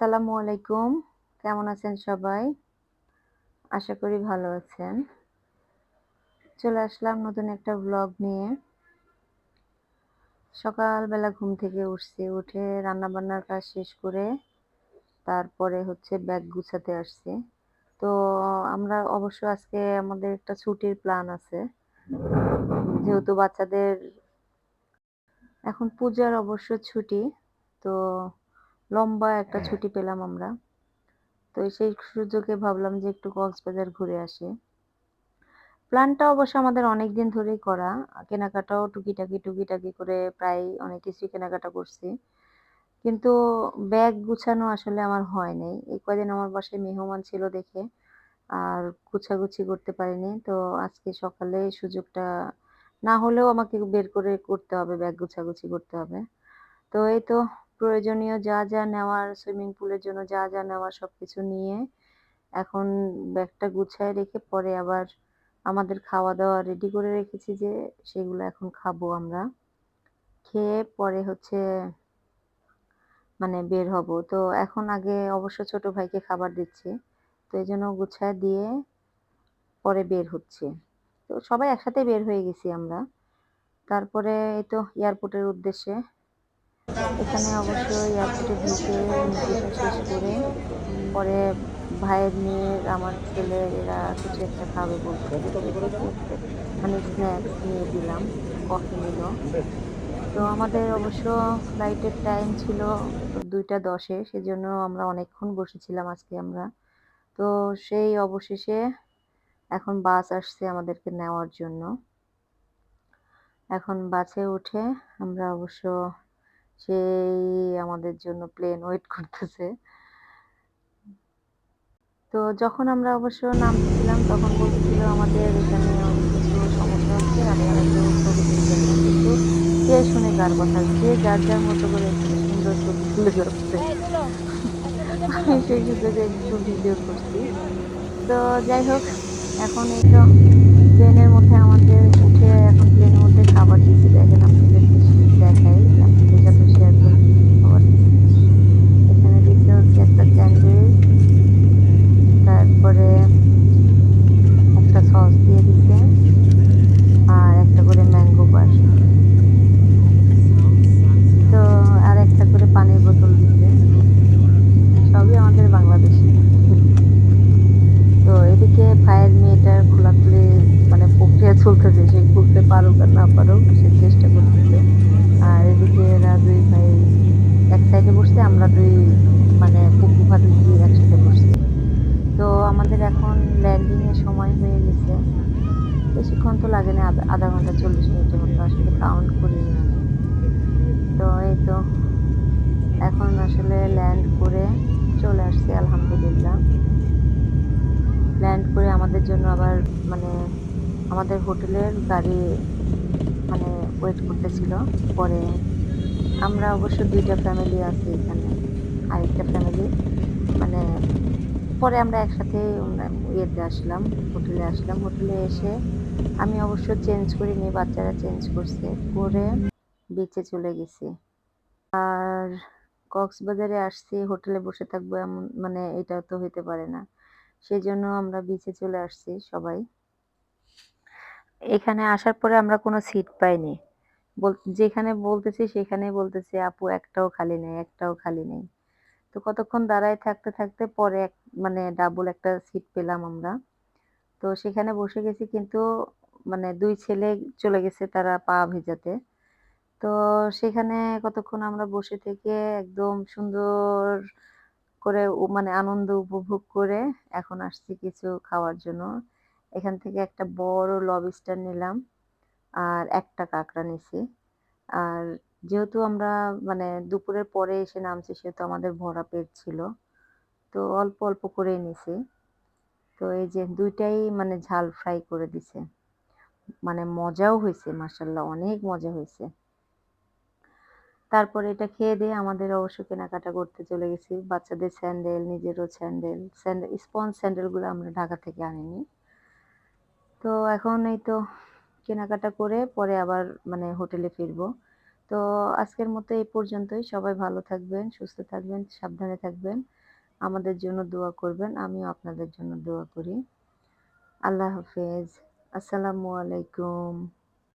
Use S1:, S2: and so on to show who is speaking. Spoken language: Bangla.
S1: আসসালামু আলাইকুম। কেমন আছেন সবাই? আশা করি ভালো আছেন। চলে আসলাম নতুন একটা ভ্লগ নিয়ে। সকালবেলা ঘুম থেকে উঠছি, উঠে রান্নাবান্নার কাজ শেষ করে তারপরে হচ্ছে ব্যাগ গুছাতে আসছি। তো আমরা অবশ্য আজকে আমাদের একটা ছুটির প্ল্যান আছে। যেহেতু বাচ্চাদের এখন পূজার অবশ্য ছুটি। তো লম্বা একটা ছুটি পেলাম আমরা। তো সেই সুযোগে ভাবলাম যে একটু কক্সবাজার ঘুরে আসি। প্ল্যানটা অবশ্য আমাদের অনেকদিন ধরেই করা। কেনাকাটাও টুকিটাকি, টুকিটাকি করে প্রায় অনেক কিছুই কেনাকাটা করছি। কিন্তু ব্যাগ গুছানো আসলে আমার হয় নাই। এই কয়দিন আমার বাসায় মেহমান ছিল দেখে আর গুছাগুছি করতে পারিনি। তো আজকে সকালে সুযোগটা না হলেও আমাকে বের করে করতে হবে, ব্যাগ গুছাগুছি করতে হবে। তো এই তো প্রয়োজনীয় যা, যা নেওয়ার সুইমিং পুলের জন্য যা, যা নেওয়ার সব কিছু নিয়ে এখন ব্যাগটা গুছায় রেখে পরে আবার আমাদের খাওয়া-দাওয়া রেডি করে রেখেছি যে সেগুলো এখন খাব আমরা। খেয়ে পরে হচ্ছে মানে বের হব। তো এখন আগে অবশ্য ছোট ভাইকে খাবার দিচ্ছি। তো এই জন্য গুছায় দিয়ে পরে বের হচ্ছি। তো সবাই একসাথে বের হয়ে গেছি আমরা। তারপরে এই তো এয়ারপোর্টের উদ্দেশ্যে। এখানে অবশ্য এয়ারপোর্টে ঢুকে শেষ করে পরে ভাইয়ের মেয়ের, আমার ছেলের এরা কিছু একটা খাবে বলতেছে। মানে স্ন্যাক্স নিয়ে দিলাম, কফি নিল। তো আমাদের অবশ্য ফ্লাইটের টাইম ছিল ২টা ১০ এ সেজন্য আমরা অনেকক্ষণ বসেছিলাম আজকে আমরা। তো সেই অবশেষে এখন বাস আসছে আমাদেরকে নেওয়ার জন্য। এখন বাসে উঠে আমরা অবশ্য সেই আমাদের জন্য প্লেন ওয়েট করতেছে। তো যখন আমরা অবশ্য নামছিলাম তখন বলছিল আমাদের এখানে অনেক কিছু সমস্যা হচ্ছে আপনারা কেউ ছবি তুলবেন না। কিন্তু কে শুনে কার কথা? যে যার, যার মতো করে সুন্দর ছবি তুলে যাচ্ছে। আমি সেই সুযোগে একটু ভিডিও করছি। তো যাই হোক এখন এই তো প্লেনের মধ্যে আমাদের উঠে এখন প্লেনের মধ্যে খাবার দিচ্ছে দেখেন আপনাদেরকে দেখাই। আপনাদের সাথে শেয়ার করি কি, কি খাবার দিচ্ছে। এখানে দিচ্ছে হচ্ছে একটা স্যান্ডউইচ তারপরে একটা সস দিয়ে দিছে আর একটা করে ম্যাঙ্গো বার তো আর একটা করে পানির বোতল দিছে সবই আমাদের বাংলাদেশি তো এদিকে ভাইয়ের মেয়েটার খোলাখুলি মানে প্রক্রিয়া চলতেছে সে আর না পারুক সে চেষ্টা করতেছে। আর এদিকে এরা দুই ভাই এক সাইডে বসছে, আমরা দুই মানে পুকু ভাবি একসাথে বসছি। তো আমাদের এখন ল্যান্ডিংয়ের সময় হয়ে গেছে। বেশিক্ষণ তো লাগে না, আধা ঘণ্টা, চল্লিশ মিনিটের মতো আসলে কাউন্ট করিনি আমি তো এই তো, এখন আসলে ল্যান্ড করে চলে আসছি, আলহামদুলিল্লাহ। ল্যান্ড করে আমাদের জন্য আবার মানে আমাদের হোটেলের গাড়ি মানে ওয়েট করতেছিল। পরে আমরা অবশ্য দুইটা ফ্যামিলি আছি এখানে। আরেকটা ফ্যামিলি মানে পরে আমরা একসাথে ইয়েতে আসলাম হোটেলে আসলাম। হোটেলে এসে আমি অবশ্য চেঞ্জ করিনি, বাচ্চারা চেঞ্জ করছে। করে বিচে চলে গেছি। আর কক্সবাজারে আসছি হোটেলে বসে থাকব এমন মানে এটা তো হইতে পারে না। সেজন্য আমরা বিচে চলে আসছি সবাই। এখানে আসার পরে আমরা কোনো সিট পাইনি। যেখানে বলতেছি সেখানে বলতেছে, আপু, একটাও খালি নেই, একটাও খালি নেই। তো কতক্ষণ দাঁড়ায় থাকতে থাকতে পরে এক মানে ডাবল একটা সিট পেলাম আমরা। তো সেখানে বসে গেছি কিন্তু মানে দুই ছেলে চলে গেছে তারা পা ভেজাতে। তো সেখানে কতক্ষণ আমরা বসে থেকে একদম সুন্দর করে মানে আনন্দ উপভোগ করে এখন আসছি কিছু খাওয়ার জন্য। এখান থেকে একটা বড় লবস্টার নিলাম, আর একটা কাঁকড়া নিছি। আর যেহেতু আমরা মানে দুপুরের পরে এসে নামছি, সেহেতু আমাদের ভরা পেট ছিল, তো অল্প অল্প করেই নিছি। তো এই যে দুইটাই মানে ঝাল ফ্রাই করে দিছে। মানে মজাও হয়েছে মাসাল্লাহ অনেক মজা হয়েছে। তারপরে এটা খেয়ে দিয়ে আমাদের অবশ্য কেনাকাটা করতে চলে গেছি। বাচ্চাদের স্যান্ডেল নিজেরও স্যান্ডেল স্যান্ডেল স্পঞ্জ স্যান্ডেলগুলো আমরা ঢাকা থেকে আনিনি। তো এখন এই তো কেনাকাটা করে পরে আবার মানে হোটেলে ফিরবো। তো আজকের মতো এই পর্যন্তই। সবাই ভালো থাকবেন, সুস্থ থাকবেন, সাবধানে থাকবেন। আমাদের জন্য দোয়া করবেন, আমিও আপনাদের জন্য দোয়া করি। আল্লাহ হাফেজ। আসসালামু আলাইকুম।